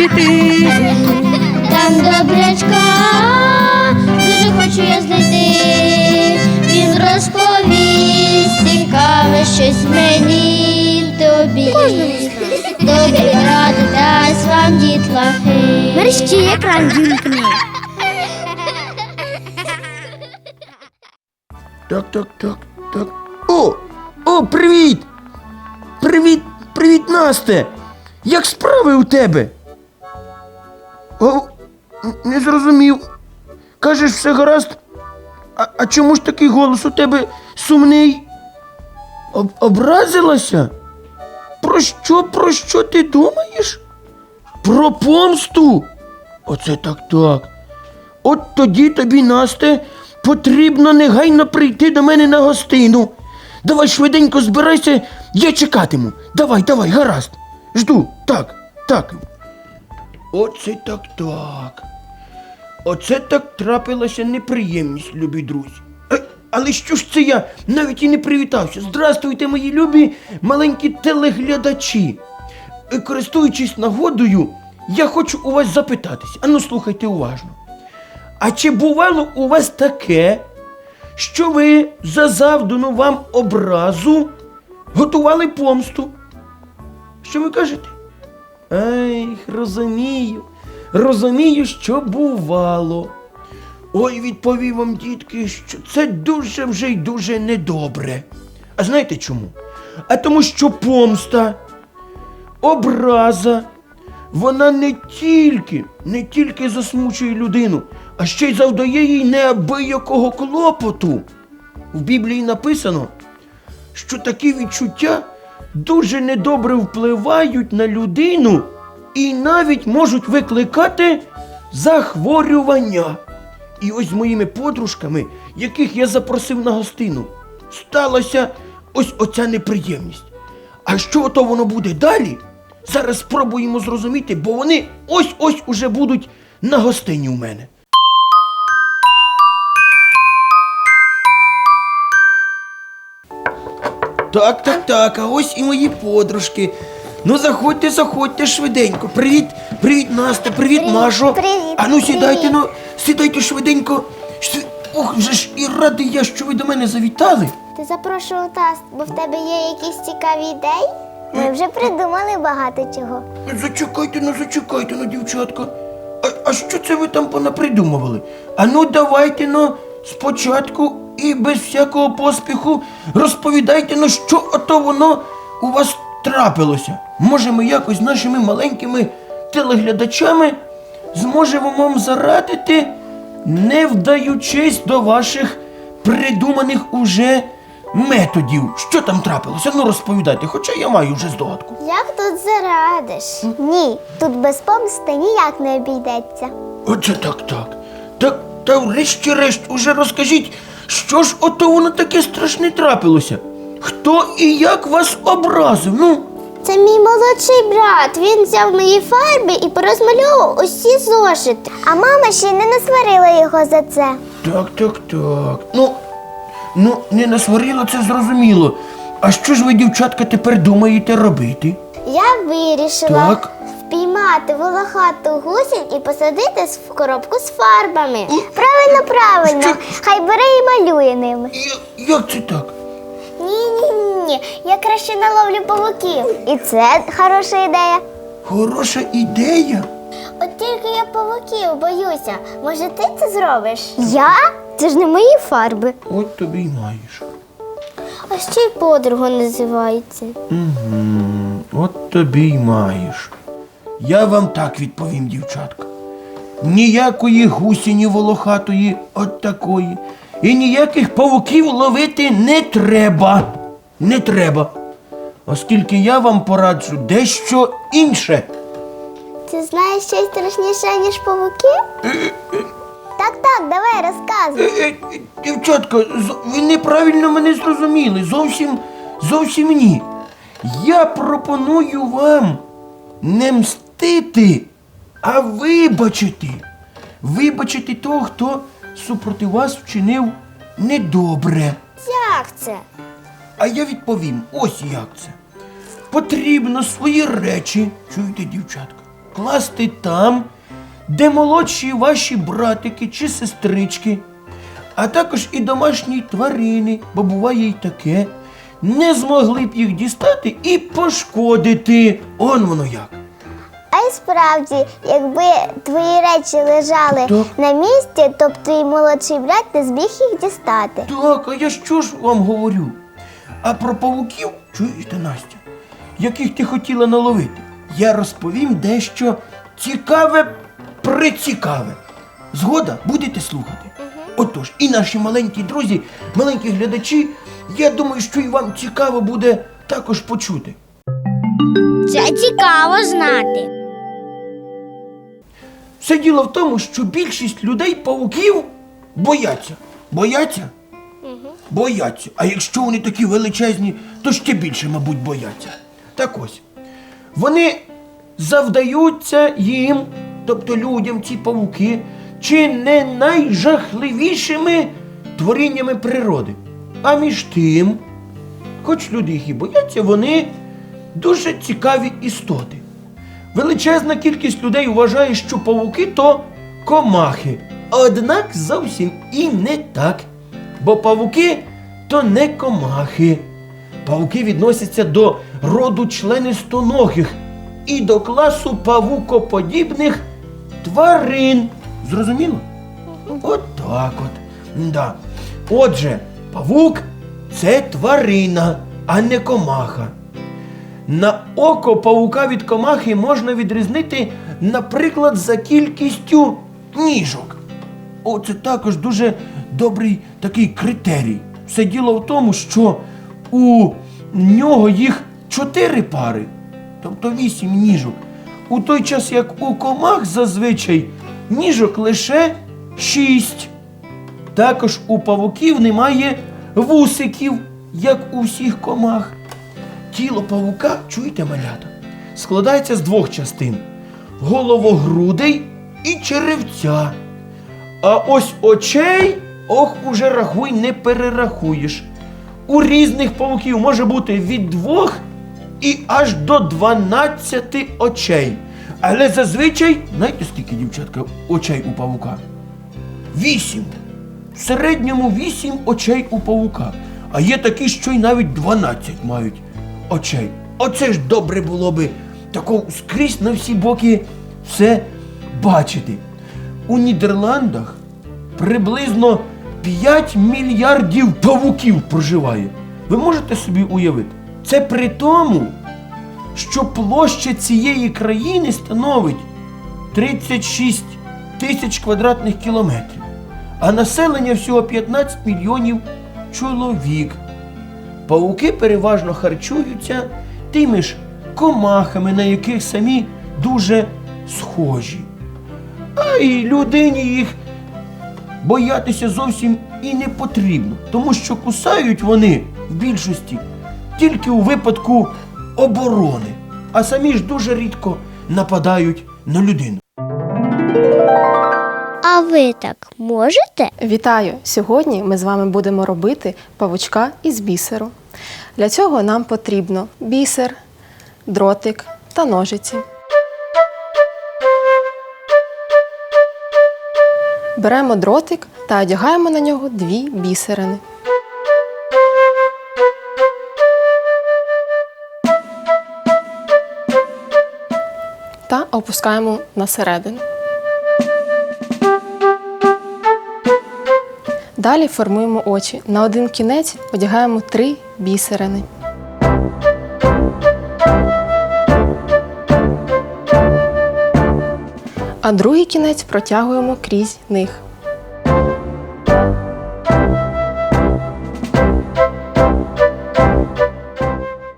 піти. Там добрячка, дуже хочу я знайти. Він розповість цікаве щось мені тобі. Добрі ради дасть вам дітлахи. Мерщі екран вімкни. Так, так, так, так. О! О, привіт! Привіт, привіт, Насте! Як справи у тебе? О, не зрозумів. Кажеш, все гаразд? А, а чому ж такий голос у тебе сумний? Об, образилася? Про що, про що ти думаєш? Про помсту? Оце так так. От тоді тобі, Насте, потрібно негайно прийти до мене на гостину. Давай швиденько збирайся, я чекатиму. Давай, давай, гаразд. Жду. Так, так. Оце так так. Оце так трапилася неприємність, любі друзі. Е, Але що ж це я навіть і не привітався. Здрастуйте, мої любі маленькі телеглядачі. Е, Користуючись нагодою, я хочу у вас запитатись. Ану, слухайте уважно. А чи бувало у вас таке, що ви за завдану вам образу готували помсту? Що ви кажете? Ай, розумію, розумію, що бувало. Ой, відповів вам, дітки, що це дуже вже й дуже недобре. А знаєте чому? А тому, що помста, образа, вона не тільки, не тільки засмучує людину, а ще й завдає їй неабиякого клопоту. В Біблії написано, що такі відчуття дуже недобре впливають на людину і навіть можуть викликати захворювання. І ось з моїми подружками, яких я запросив на гостину, сталася ось оця неприємність. А що то воно буде далі? Зараз спробуємо зрозуміти, бо вони ось-ось уже будуть на гостині у мене. Так, так, так, а ось і мої подружки. Ну, заходьте, заходьте швиденько. Привіт, привіт, Настя, привіт, Машо. привіт, А ну сідайте, привіт. ну, сідайте швиденько. Шви- Ох, вже ж і радий я, що ви до мене завітали. Ти запрошував нас, бо в тебе є якісь цікаві ідеї? Ми вже придумали багато чого. Ну, Зачекайте, ну зачекайте, ну, дівчатка. А, а що це ви там понапридумували? А ну давайте, ну, спочатку і без всякого поспіху розповідайте, ну що ото воно у вас трапилося. Може, ми якось нашими маленькими телеглядачами зможемо вам зарадити, не вдаючись до ваших придуманих уже методів. Що там трапилося? Ну розповідайте, хоча я маю вже здогадку. Як тут зарадиш? Ні, тут без помсти ніяк не обійдеться. Оце так, так. Так, та врешті-решт уже розкажіть, що ж ото воно таке страшне трапилося? Хто і як вас образив? Ну, Це мій молодший брат. Він взяв мої фарби і порозмальовував усі зошити. А мама ще й не насварила його за це. так, так, так. Ну, ну, не насварило, це зрозуміло. А що ж ви, дівчатка, тепер думаєте робити? Я вирішила Так. Впіймати волохату гусінь і посадити в коробку з фарбами. Правильно, правильно. Хай бере і малює ними. Як це так? Ні, ні, ні. Я краще наловлю павуків. І це хороша ідея. Хороша ідея. От тільки я павуків боюся. Може, ти це зробиш? Я? Це ж не мої фарби. От тобі й маєш. А ще й подруга називається. Угу, от тобі й маєш. Я вам так відповім, дівчатка. Ніякої гусіні волохатої, от такої. І ніяких павуків ловити не треба. Не треба. Оскільки я вам пораджу дещо інше. Ти знаєш щось страшніше, ніж павуки? Так, так, давай розказуй. Е, е, Дівчатка, з- ви неправильно мене зрозуміли. Зовсім, зовсім ні. Я пропоную вам не мстити, а вибачити. Вибачити того, хто супроти вас вчинив недобре. Як це? А я відповім, ось як це. Потрібно свої речі, чуєте, дівчатка, класти там, де молодші ваші братики чи сестрички, а також і домашні тварини, бо буває й таке, не змогли б їх дістати і пошкодити. Он воно як. А й справді, якби твої речі лежали Так. на місці, то б твій молодший брат не зміг їх дістати. Так, а я що ж вам говорю? А про павуків, чуєте, Настя, яких ти хотіла наловити, я розповім дещо цікаве, прицікаве. Згода, будете слухати? Отож, і наші маленькі друзі, маленькі глядачі, я думаю, що і вам цікаво буде також почути. Це цікаво знати. Все діло в тому, що більшість людей павуків бояться. Бояться? Бояться. А якщо вони такі величезні, то ще більше, мабуть, бояться. Так ось. Вони завдаються їм, тобто людям, ці павуки, чи не найжахливішими творіннями природи. А між тим, хоч люди їх і бояться, вони дуже цікаві істоти. Величезна кількість людей вважає, що павуки то комахи. Однак зовсім і не так. Бо павуки то не комахи. Павуки відносяться до роду членистоногих і до класу павукоподібних тварин. Зрозуміло? От так от. Да. Отже, павук це тварина, а не комаха. На око павука від комахи можна відрізнити, наприклад, за кількістю ніжок. Оце також дуже добрий такий критерій. Все діло в тому, що у нього їх чотири пари, тобто вісім ніжок. У той час, як у комах зазвичай ніжок лише шість. Також у павуків немає вусиків, як у всіх комах. Тіло павука, чуєте, малята, складається з двох частин: головогрудий і черевця. А ось очей, ох, уже рахуй, не перерахуєш. У різних павуків може бути від двох і аж до 12 очей. Але зазвичай, знаєте, скільки дівчатка очей у павука? Вісім. В середньому вісім очей у павука. А є такі, що й навіть 12 мають очей. Оце ж добре було би тако скрізь на всі боки все бачити. У Нідерландах приблизно 5 мільярдів павуків проживає. Ви можете собі уявити? Це при тому, що площа цієї країни становить 36 тисяч квадратних кілометрів, а населення всього 15 мільйонів чоловік. Павуки переважно харчуються тими ж комахами, на яких самі дуже схожі. А й людині їх боятися зовсім і не потрібно, тому що кусають вони в більшості тільки у випадку оборони, а самі ж дуже рідко нападають на людину. А ви так можете? Вітаю! Сьогодні ми з вами будемо робити павучка із бісеру. Для цього нам потрібно бісер, дротик та ножиці. Беремо дротик та одягаємо на нього дві бісерини. Та опускаємо на середину. Далі формуємо очі. На один кінець одягаємо три бісерини. А другий кінець протягуємо крізь них.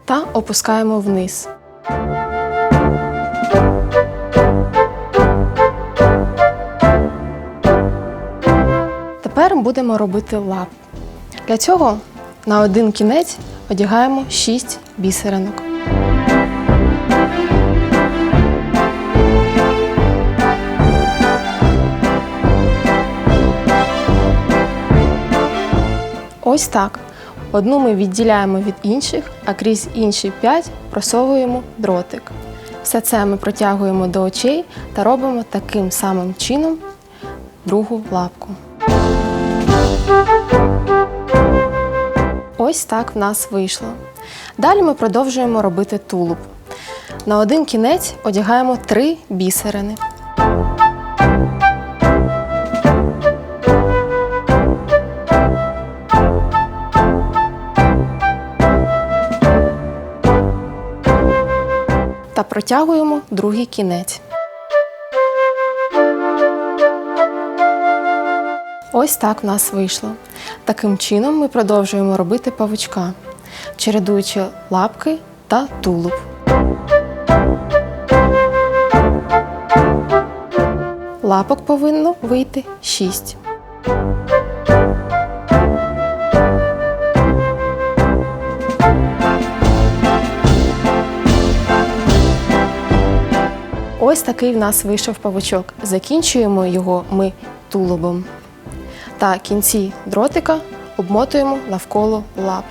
Та опускаємо вниз. Тепер будемо робити лап. Для цього на один кінець одягаємо 6 бісеринок. Ось так. Одну ми відділяємо від інших, а крізь інші 5 просовуємо дротик. Все це ми протягуємо до очей та робимо таким самим чином другу лапку. Ось так в нас вийшло. Далі ми продовжуємо робити тулуб. На один кінець одягаємо три бісерини. Та протягуємо другий кінець. Ось так в нас вийшло. Таким чином ми продовжуємо робити павучка, чередуючи лапки та тулуб. Лапок повинно вийти 6. Ось такий в нас вийшов павучок. Закінчуємо його ми тулубом. Та кінці дротика обмотуємо навколо лап.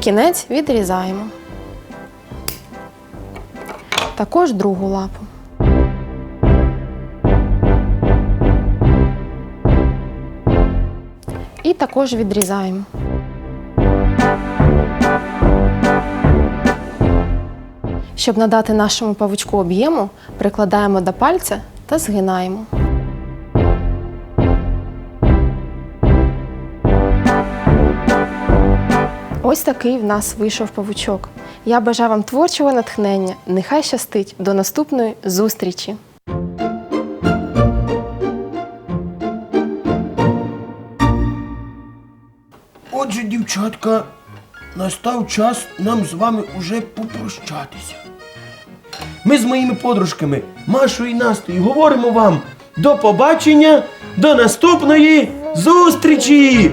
Кінець відрізаємо. Також другу лапу. І також відрізаємо. Щоб надати нашому павучку об'єму, прикладаємо до пальця та згинаємо. Ось такий в нас вийшов павучок. Я бажаю вам творчого натхнення. Нехай щастить. До наступної зустрічі! Отже, дівчатка, настав час нам з вами уже попрощатися. Ми з моїми подружками Машою і Настею говоримо вам до побачення, до наступної зустрічі!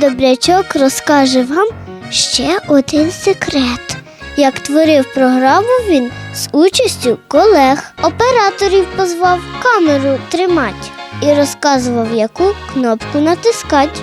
Добрячок розкаже вам ще один секрет. Як творив програму він з участю колег, операторів позвав камеру тримать і розказував, яку кнопку натискать.